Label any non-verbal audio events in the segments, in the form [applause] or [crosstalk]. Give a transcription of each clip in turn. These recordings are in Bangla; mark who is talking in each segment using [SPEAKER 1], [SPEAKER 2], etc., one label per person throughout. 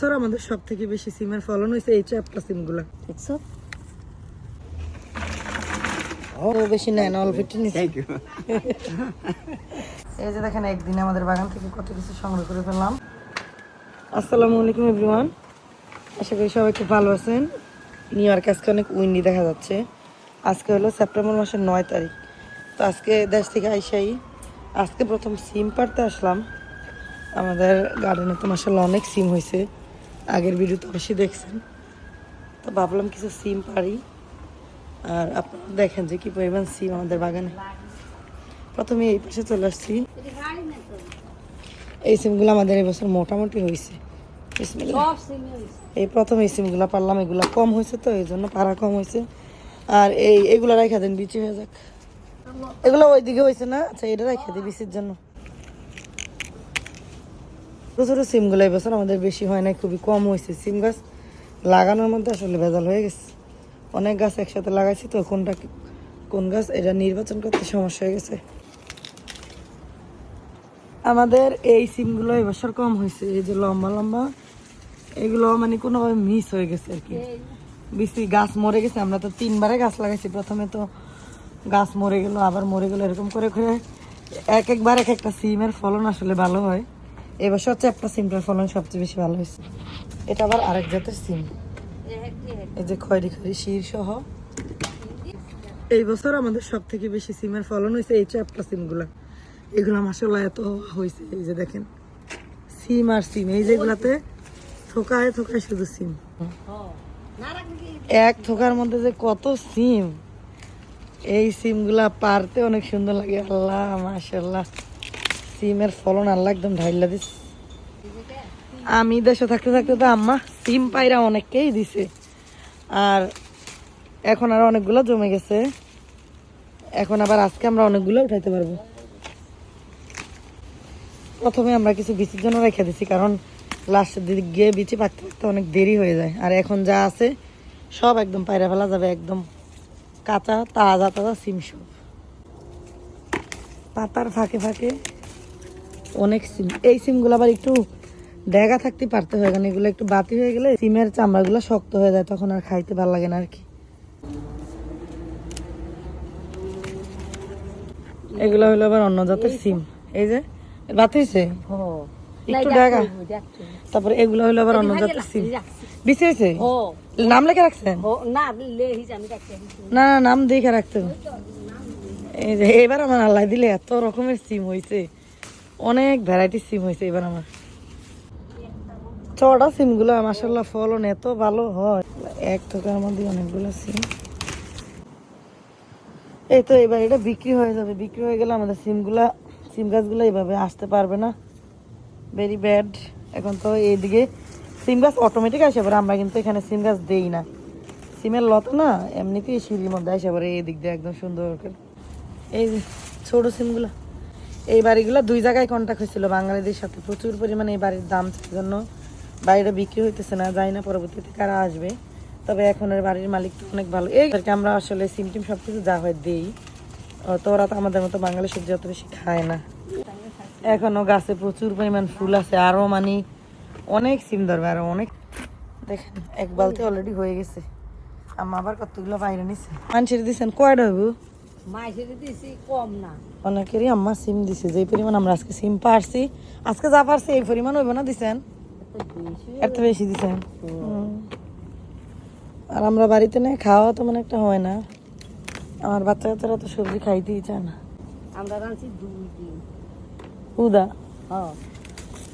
[SPEAKER 1] স্যার আমাদের সব থেকে বেশি সিমের ফলন হয়েছে এই চ্যাপটা সিমগুলা।
[SPEAKER 2] দেখছ?
[SPEAKER 1] ও বেশি নেয় না অল্প একটু. এই যে দেখেন একদিনে আমাদের বাগান থেকে কত কিছু সংগ্রহ করে ফেললাম। আসসালামু আলাইকুম এভরিওয়ান আশা করি সবাই খুব ভালো আছেন। নিউ ইয়র্ক আজকে অনেক উইন্ডি দেখা যাচ্ছে। আজকে হলো সেপ্টেম্বর মাসের নয় তারিখ। তো আজকে দেশ থেকে আইসাই। আজকে প্রথম সিম পাড়তে আসলাম। আমাদের গার্ডেনে তো মাসাল্লাহ অনেক সিম হয়েছে আগের ভিডিও তো অবশ্যই দেখছেন। তো ভাবলাম কিছু সিম পারি আর আপনারা দেখেন যে কি পরিমাণ সিম আমাদের বাগানে। প্রথমে এই পাশে চলে আসছি। এই সিমগুলো আমাদের এবছর মোটামুটি হয়েছে। এই প্রথম এই সিমগুলো পারলাম এগুলো কম হয়েছে তো এই জন্য পারা কম হয়েছে। আর এই এগুলো রেখে দেন বিচি হয়ে যাক। এগুলো ওইদিকে হয়েছে না? আচ্ছা এটা রেখে দিই বিচির জন্য। ছোটো ছোটো সিমগুলো এবছর আমাদের বেশি হয় না খুবই কম হয়েছে। সিম গাছ লাগানোর মধ্যে আসলে ভেজাল হয়ে গেছে। অনেক গাছ একসাথে লাগাইছি তো কোনটা কোন গাছ এটা নির্বাচন করতে সমস্যা হয়ে গেছে। আমাদের এই সিমগুলো এবছর কম হয়েছে এই যে লম্বা লম্বা এগুলো মানে কোনোভাবে মিস হয়ে গেছে আর কি। বেশি গাছ মরে গেছে আমরা তো তিনবারে গাছ লাগাইছি প্রথমে তো গাছ মরে গেল আবার মরে গেল এরকম করে করে এক একবার এক একটা সিমের ফলন আসলে ভালো হয়। এবছর চ্যাপটা সিমটার ফলন সবচেয়ে বেশি ভালো হয়েছে। এটা আবার আরেক জাতের সিম। এই যে খয়রি খয়রি শির সহ। এই বছর আমাদের সব থেকে বেশি সিমের ফলন হয়েছে এই চ্যাপটা সিমগুলা। এগুলো মাসাল্লাহ এত হয়েছে, এই যে দেখেন। সিম আর সিম, এই যেগুলাতে থোকায় থোকায় শুধু সিম। এক থোকার মধ্যে যে কত সিম, এই সিমগুলা পারতে অনেক সুন্দর লাগে। আল্লাহ মাশাল্লাহ সিমের ফলন আল্লাহ একদম ঢাইলা দিস। আমি দেশে থাকতে থাকতে তো আম্মা সিম পাইরা অনেককেই দিছে। আর এখন আর অনেকগুলো জমে গেছে। এখন আবার আজকে আমরা অনেকগুলো উঠাইতে পারব। প্রথমে আমরা কিছু বিচির জন্য রেখে দিছি, কারণ লাস্টের দিকে গিয়ে বিচি পাকতে পাকতে অনেক দেরি হয়ে যায়। আর এখন যা আছে সব একদম পায়রা ফেলা যাবে, একদম কাঁচা, তাজা তাজা সিম সব। পাতার ফাঁকে ফাঁকে অনেক সিম। এই সিমগুলো আবার একটু ডেগা থাকতে পারতে হয় কারণ এগুলো একটু বাতি হয়ে গেলে সিমের চামড়াগুলো শক্ত হয়ে যায় তখন আর খাইতে ভালো লাগে না আর কি। এগুলো হলো আবার অন্য জাতের সিম। এই যে বাতি হয়েছে একটু ডেগা। তারপরে এগুলো হলো আবার অন্য জাতের সিম। বিছে হয়েছে নাম লেখা রাখছেন?
[SPEAKER 2] না
[SPEAKER 1] না নাম দেখে রাখতে এই যে এবার আমার আল্লাহ দিলে এত রকমের সিম হয়েছে অনেক ভ্যারাইটি সিম হয়েছে এবার আমার। ছটা সিমগুলো মাসাল্লাহ ফলন এত ভালো হয়। এক টাকার মধ্যে অনেকগুলো সিম এই তো এবার এটা বিক্রি হয়ে যাবে। বিক্রি হয়ে গেলে আমাদের সিমগুলা সিম গাছগুলো এইভাবে আসতে পারবে না। ভেরি ব্যাড এখন তো এইদিকে সিম গাছ অটোমেটিক আসে পরে আমরা কিন্তু এখানে সিম গাছ দেই না। সিমের লতা না, এমনিতেই সিঁড়ির মধ্যে আসে পরে এই দিক দিয়ে একদম সুন্দর করে। এই ছোট সিমগুলো এই বাড়িগুলো দুই জায়গায় কন্ট্যাক্ট হয়েছিল বাঙালিদের সাথে। প্রচুর পরিমাণে এই বাড়ির দাম জন্য। বাড়িটা বিক্রি হইতেছে না, যাই না পরবর্তীতে কারা আসবে। তবে এখন এর বাড়ির মালিক তো অনেক ভালো। এই আমরা আসলে সিম টিম সব কিছু যা হয় দিই। তো ওরা তো আমাদের মতো বাঙালি সবজি অত বেশি খায় না। এখনও গাছে প্রচুর পরিমাণ ফুল আছে, আরও মানে অনেক সিম ধরবে, আরও অনেক। দেখেন, এক বালতি অলরেডি হয়ে গেছে। আম্মা আবার কতগুলো বাইরে নিছে। মানুষের দিচ্ছেন কয়টা হইব?
[SPEAKER 2] না।
[SPEAKER 1] অনেকেরই আম্মা সিম দিছে যে পরিমাণ আমরা আজকে সিম পারছি আজকে যা পারছি এই পরিমাণ হইব না দিছেন?
[SPEAKER 2] এত বেশি?
[SPEAKER 1] দিছেন। আর আমরা বাড়িতে নেই খাওয়া তো মানে একটা হয় না। আমার বাচ্চা কাচ্চারা তো সবজি খাইতেই চায় না।
[SPEAKER 2] আমরা রাঁধছি দুই দিন।
[SPEAKER 1] উদা?
[SPEAKER 2] হ্যাঁ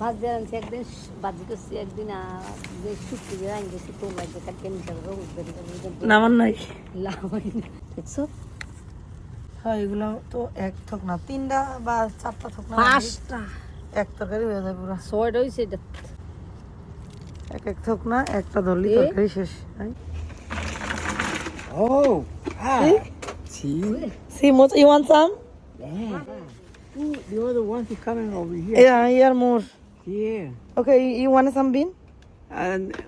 [SPEAKER 2] ভাত দিয়ে রাঁধছি একদিন বাজি করছি একদিন আর যে শুক্তি দিয়ে রাঁধি গেছি তোর লাগবে
[SPEAKER 1] নাই।
[SPEAKER 2] লাভ হয় না দেখছ?
[SPEAKER 1] হ্যাঁ এগুলো তো এক থক না তিনটা বা চারটা থক না
[SPEAKER 2] পাঁচটা
[SPEAKER 1] এক তরকারি হয়ে যায় পুরো
[SPEAKER 2] ছয়টা হয়েছে এটা
[SPEAKER 1] এক এক থক না একটা ধরলি? তরকারি শেষ তাই?
[SPEAKER 3] Oh,
[SPEAKER 1] See?
[SPEAKER 3] see?
[SPEAKER 1] See, what you want some?
[SPEAKER 3] Yeah. Ooh, You're the one who's coming over here.
[SPEAKER 1] Yeah, here more.
[SPEAKER 3] Yeah.
[SPEAKER 1] Okay, you, you want some bean?
[SPEAKER 3] And uh,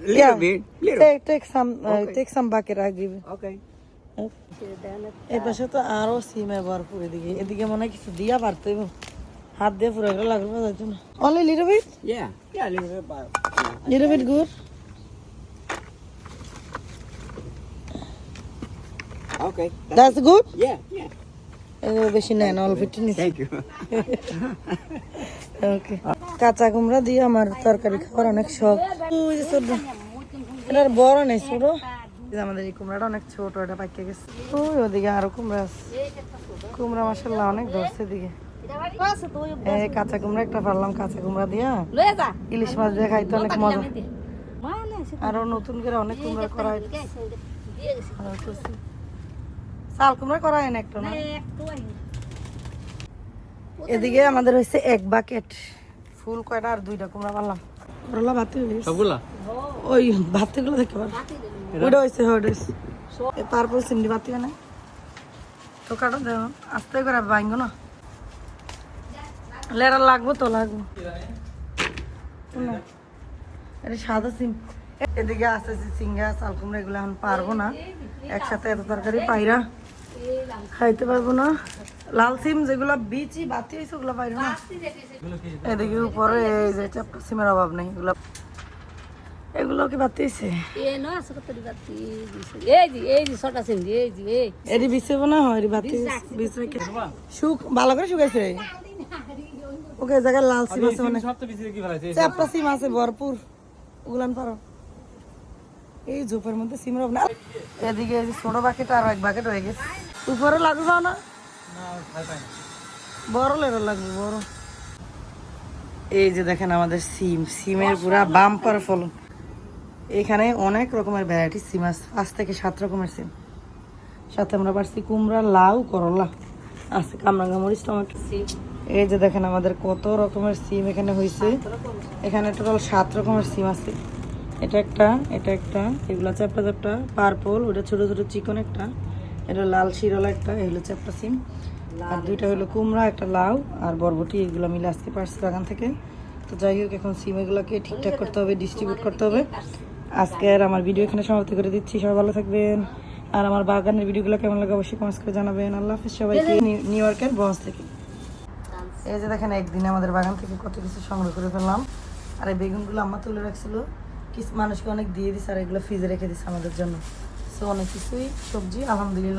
[SPEAKER 3] little
[SPEAKER 1] Yeah.
[SPEAKER 3] bit. Little.
[SPEAKER 1] Take take some uh,
[SPEAKER 3] Okay.
[SPEAKER 1] take some bucket I give you.
[SPEAKER 3] Okay.
[SPEAKER 1] এই পাশে তো আরও সিমে ভরপুর এদিকে। এদিকে মনে হয় কিছু দিয়া পারতো এবং হাত দিয়ে পুরো লাগবে only little bit
[SPEAKER 3] Okay.
[SPEAKER 1] that's good?
[SPEAKER 3] Yeah, yeah.
[SPEAKER 1] বেশি অল্প একটু. ওকে [laughs] কাঁচা কুমড়া দিয়ে আমার তরকারি খাওয়ার অনেক শখ। এটার বড় নেই ছোট। আমাদের এই কুমড়াটা অনেক ছোট এটা পাইকে গেছে। ওই ওদিকে আরও কুমড়া আছে। কুমড়া মাসাল্লাহ অনেক ধরছে দিকে
[SPEAKER 2] আছে তো ওই
[SPEAKER 1] এই কাঁচা কুমড়া একটা পারলাম কাঁচা কুমড়া দিয়া। ইলিশ মাছ দিয়ে খাইতে অনেক মজা।
[SPEAKER 2] মানে
[SPEAKER 1] আরও নতুন করে অনেক কুমড়া করা। চাল কুমড়া করা হয় না একটা না? এদিকে আমাদের হয়েছে এক বাকেট। ফুল কয়টা আর দুইটা কুমড়া পারলাম। করলা ভাতে
[SPEAKER 3] সবগুলা
[SPEAKER 1] ওই ভাতে গুলো দেখতে পারো ওইটা হয়েছে ওইটা হয়েছে তারপর সিমডি বাতি না তো কাটো দেখো আস্তে করে ভাঙবো না। লেরা লাগবো তো লাগবো। এটা সাদা সিম এদিকে আছে যে সিঙ্গা চাল কুমড়া এগুলো এখন পারব না। একসাথে এত তরকারি পাইরা খাইতে পারব না। লাল সিম যেগুলো বিচি বাতি হয়েছে ওগুলো পাইরা না। এদিকে উপরে এই যে চাপটা সিমের অভাব নেই এগুলো এগুলো কি বাতি
[SPEAKER 2] এ না বাতি এই যে এই যে ছটা সিন্ধি এই যে এই।
[SPEAKER 1] এটি বিছেব না হয় বাতি বিছ শুক ভালো করে শুকাইছে? ওকে এই জায়গায় লাল সিম আছে মানে।
[SPEAKER 3] সব তো বেশি কি ফেলাইছে?
[SPEAKER 1] চাপটা সিম আছে ভরপুর। ওগুলান পারো। এই ঝোপের মধ্যে সিম রব না। এদিকে এই ছোট বাকেট আর এক বাকেট হয়ে গেছে। উপরে লাগু না। বড় লেরো লাগবে বড়। এই যে দেখেন আমাদের সিম। সিমের পুরা বাম্পার ফলন। এখানে অনেক রকমের ভ্যারাইটি সিম আছে পাঁচ থেকে সাত রকমের সিম সাথে আমরা পারছি কুমড়া, লাউ, করলা। আছে কামরাঙ্গা মরিচ টমেটো এই যে দেখেন আমাদের কত রকমের সিম এখানে হয়েছে এখানে টোটাল সাত রকমের সিম আছে। এটা একটা এটা একটা, এগুলো চ্যাপটা চ্যাপটা। পার্পল ওটা ছোট ছোট চিকন একটা। এটা লাল শিরলা একটা এগুলো চ্যাপটা সিম আর দুইটা হলো কুমড়া, একটা লাউ আর বরবটি, এগুলো মিলে আজকে পারছি বাগান থেকে। তো যাই হোক, এখন সিম এগুলোকে ঠিকঠাক করতে হবে ডিস্ট্রিবিউট করতে হবে। আজকের আমার ভিডিও এখানে সমাপ্তি করে দিচ্ছি। সবাই ভালো থাকবেন। আর আমার বাগানের ভিডিওগুলো কেমন লাগে অবশ্যই কমেন্টস করে জানাবেন। আল্লাহ হাফিজ সবাইকে। নিউ- নিউ ইয়র্কের বস থেকে। এই যে দেখেন একদিন আমাদের বাগান থেকে কত কিছু সংগ্রহ করে ফেললাম। আর এই বেগুনগুলো আম্মা তুলে রাখছিল। কিছু মানুষকে অনেক দিয়ে দিছে আর এগুলো ফ্রিজে রেখে দিছে আমাদের জন্য। সো অনেক কিছুই সবজি আলহামদুলিল্লাহ।